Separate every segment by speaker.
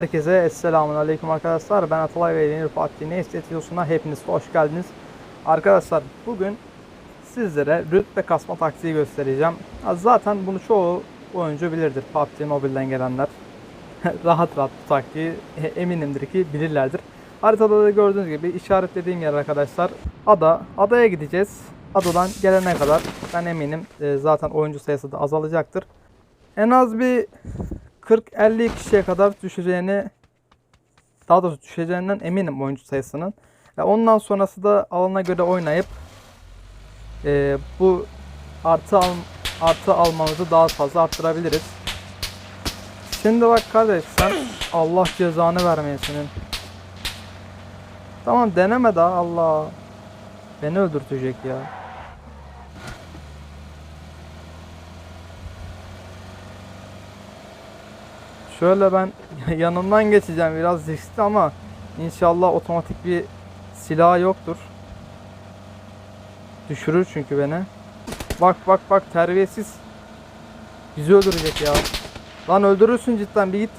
Speaker 1: Herkese Esselamun Aleyküm arkadaşlar. Ben Atalay ve Yeni Fatih Ne istetiyorsun'a hepiniz hoş geldiniz. Arkadaşlar bugün sizlere rütbe kasma taktiği göstereceğim. Zaten bunu çoğu oyuncu bilirdir. PUBG Mobile'den gelenler. rahat rahat bu taktiği e, eminimdir ki bilirlerdir. Haritada da gördüğünüz gibi işaretlediğim yer arkadaşlar ada. Adaya gideceğiz. Adadan gelene kadar ben eminim e, zaten oyuncu sayısı da azalacaktır. En az bir 40-50 kişiye kadar düşeceğini daha doğrusu düşeceğinden eminim oyuncu sayısının. Ve ondan sonrası da alana göre oynayıp e, bu artı al, artı almamızı daha fazla arttırabiliriz. Şimdi bak kardeş sen Allah cezanı vermeye senin. Tamam deneme daha Allah. Beni öldürtecek ya. Şöyle ben yanından geçeceğim biraz riskli ama inşallah otomatik bir silah yoktur. Düşürür çünkü beni. Bak bak bak terbiyesiz. Bizi öldürecek ya. Lan öldürürsün cidden bir git.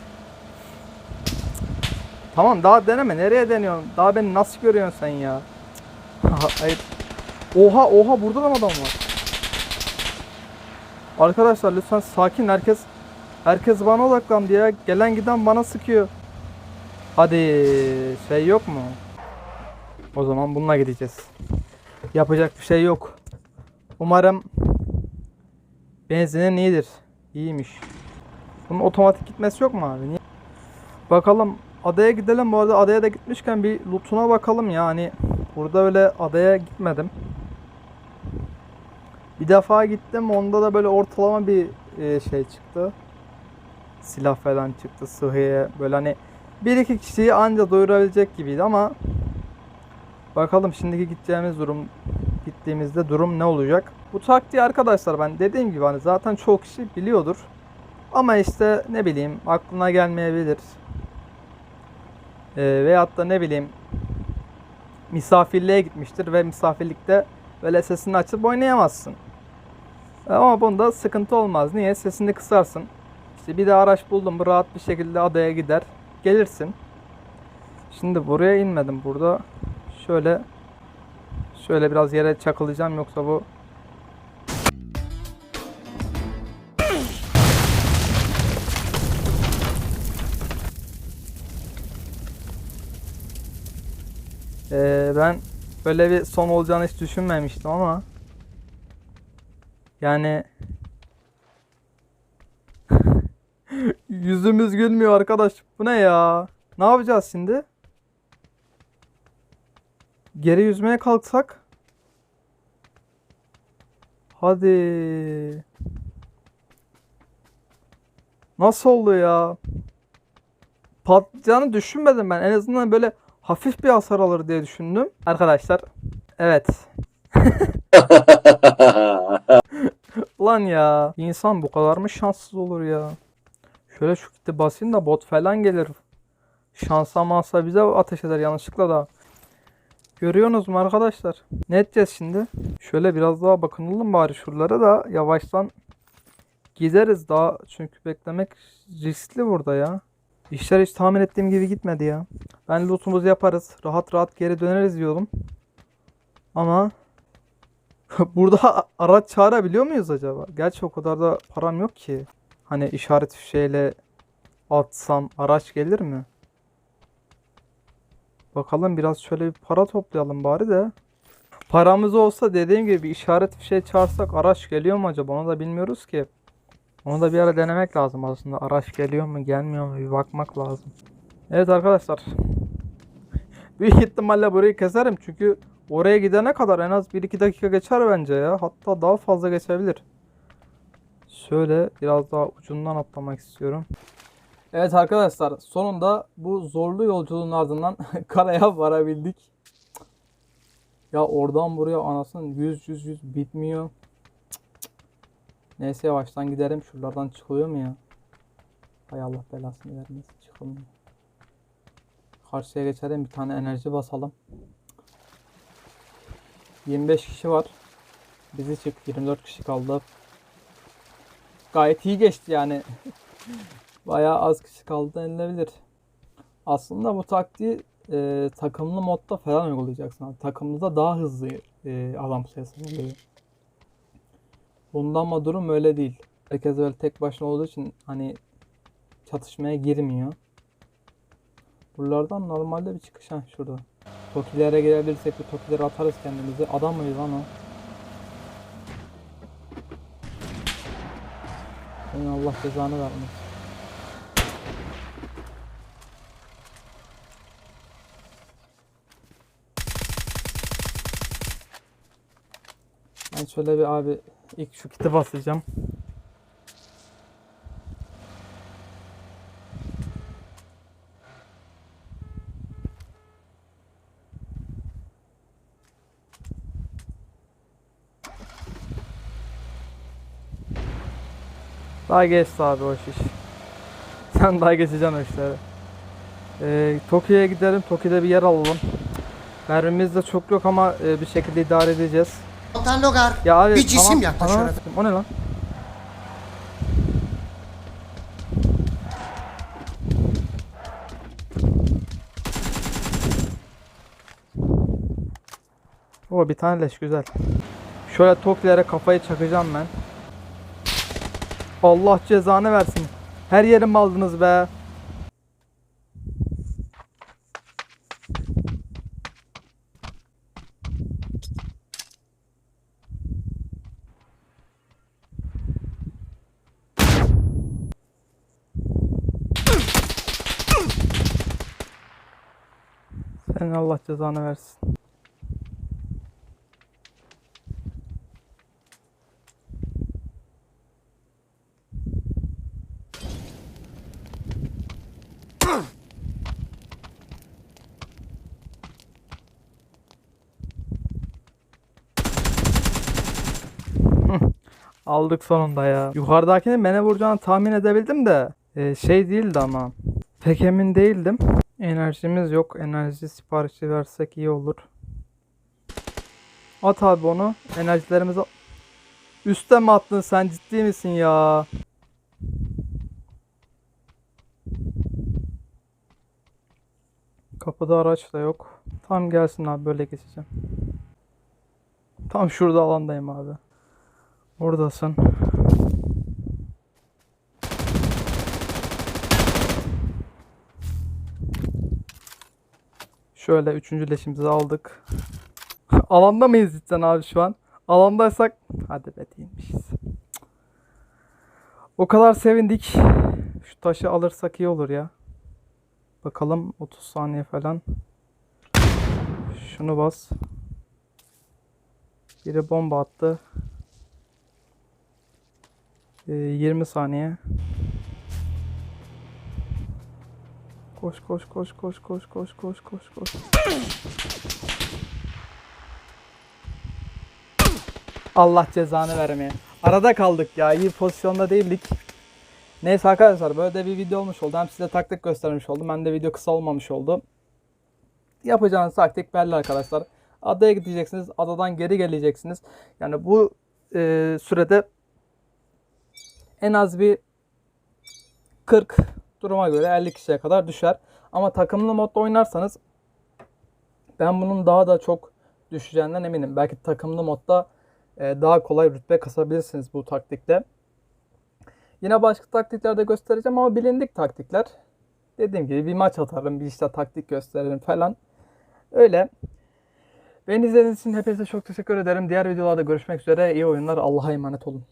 Speaker 1: Tamam daha deneme nereye deniyorsun? Daha beni nasıl görüyorsun sen ya? Hayır. Oha oha burada da adam var? Arkadaşlar lütfen sakin herkes Herkes bana odaklandı ya. Gelen giden bana sıkıyor. Hadi şey yok mu? O zaman bununla gideceğiz. Yapacak bir şey yok. Umarım benzinin iyidir. İyiymiş. Bunun otomatik gitmesi yok mu abi? Niye? Bakalım adaya gidelim. Bu arada adaya da gitmişken bir lootuna bakalım ya. Hani burada öyle adaya gitmedim. Bir defa gittim. Onda da böyle ortalama bir e, şey çıktı silah falan çıktı sıhhiye böyle hani bir iki kişiyi anca doyurabilecek gibiydi ama bakalım şimdiki gideceğimiz durum gittiğimizde durum ne olacak? Bu taktiği arkadaşlar ben dediğim gibi hani zaten çok kişi biliyordur. Ama işte ne bileyim aklına gelmeyebilir. Ee, veyahut da ne bileyim misafirliğe gitmiştir ve misafirlikte böyle sesini açıp oynayamazsın. Ama bunda sıkıntı olmaz. Niye? Sesini kısarsın. İşte bir de araç buldum mu rahat bir şekilde adaya gider. Gelirsin. Şimdi buraya inmedim. Burada şöyle şöyle biraz yere çakılacağım yoksa bu Ee, ben böyle bir son olacağını hiç düşünmemiştim ama yani Yüzümüz gülmüyor arkadaş. Bu ne ya? Ne yapacağız şimdi? Geri yüzmeye kalksak? Hadi. Nasıl oldu ya? Patlayacağını düşünmedim ben. En azından böyle hafif bir hasar alır diye düşündüm. Arkadaşlar. Evet. Ulan ya. İnsan bu kadar mı şanssız olur ya? Şöyle şu kitle basayım da bot falan gelir. Şansa mansa bize ateş eder yanlışlıkla da. Görüyorsunuz mu arkadaşlar? Ne edeceğiz şimdi? Şöyle biraz daha bakınalım bari şuralara da yavaştan gideriz daha çünkü beklemek riskli burada ya. İşler hiç tahmin ettiğim gibi gitmedi ya. Ben lootumuzu yaparız. Rahat rahat geri döneriz diyordum. Ama burada araç çağırabiliyor muyuz acaba? Gerçi o kadar da param yok ki. Hani işaret fişeğiyle atsam araç gelir mi? Bakalım biraz şöyle bir para toplayalım bari de. Paramız olsa dediğim gibi bir işaret fişeği çağırsak araç geliyor mu acaba? Onu da bilmiyoruz ki. Onu da bir ara denemek lazım aslında. Araç geliyor mu gelmiyor mu bir bakmak lazım. Evet arkadaşlar. Büyük ihtimalle burayı keserim çünkü oraya gidene kadar en az 1-2 dakika geçer bence ya. Hatta daha fazla geçebilir. Şöyle biraz daha ucundan atlamak istiyorum. Evet arkadaşlar sonunda bu zorlu yolculuğun ardından karaya varabildik. Ya oradan buraya anasının 100 100 100 bitmiyor. Neyse yavaştan giderim. Şuralardan çıkılıyor mu ya? Hay Allah belasını vermesin çıkılmıyor. Karşıya geçelim bir tane enerji basalım. 25 kişi var. Bizi çık 24 kişi kaldı. Gayet iyi geçti yani. Bayağı az kişi kaldı denilebilir. Aslında bu taktiği e, takımlı modda falan uygulayacaksın. Takımlıda daha hızlı e, adam sayısı oluyor. Bunda ama durum öyle değil. Herkes öyle tek başına olduğu için hani çatışmaya girmiyor. Buralardan normalde bir çıkış ha şurada. Tokilere gelebilirsek bir tokileri atarız kendimize. Adam mıyız lan o? Senin Allah cezanı vermesin. Ben şöyle bir abi ilk şu kiti basacağım. Daha geçti abi o iş. Sen daha geçeceksin o işleri. Ee, Tokyo'ya gidelim. Tokyo'da bir yer alalım. Mermimiz de çok yok ama e, bir şekilde idare edeceğiz.
Speaker 2: Altan Logar.
Speaker 1: Ya abi
Speaker 2: Bir cisim
Speaker 1: tamam,
Speaker 2: efendim.
Speaker 1: O ne lan? O bir tane leş güzel. Şöyle toklere kafayı çakacağım ben. Allah cezanı versin. Her yerimi aldınız be. Senin Allah cezanı versin. Aldık sonunda ya. Yukarıdakini bana vuracağını tahmin edebildim de e, şey değildi ama. Pek emin değildim. Enerjimiz yok. Enerji siparişi versek iyi olur. At abi onu. Enerjilerimizi... Üste mi attın sen ciddi misin ya? Kapıda araç da yok. Tam gelsin abi böyle geçeceğim. Tam şurada alandayım abi. Oradasın. Şöyle üçüncü leşimizi aldık. Alanda mıyız cidden abi şu an? Alandaysak hadi be değilmişiz. O kadar sevindik. Şu taşı alırsak iyi olur ya. Bakalım 30 saniye falan. Şunu bas. Biri bomba attı. Ee, 20 saniye. Koş koş koş koş koş koş koş koş koş. Allah cezanı vermeye. Arada kaldık ya. iyi pozisyonda değildik. Neyse arkadaşlar böyle de bir video olmuş oldu. Hem size taktik göstermiş oldum. Hem de video kısa olmamış oldu. Yapacağınız taktik belli arkadaşlar. Adaya gideceksiniz. Adadan geri geleceksiniz. Yani bu e, sürede en az bir 40 duruma göre 50 kişiye kadar düşer. Ama takımlı modda oynarsanız ben bunun daha da çok düşeceğinden eminim. Belki takımlı modda e, daha kolay rütbe kasabilirsiniz bu taktikle. Yine başka taktikler de göstereceğim ama bilindik taktikler. Dediğim gibi bir maç atarım, bir işte taktik gösteririm falan. Öyle. Beni izlediğiniz için hepinize çok teşekkür ederim. Diğer videolarda görüşmek üzere. İyi oyunlar. Allah'a emanet olun.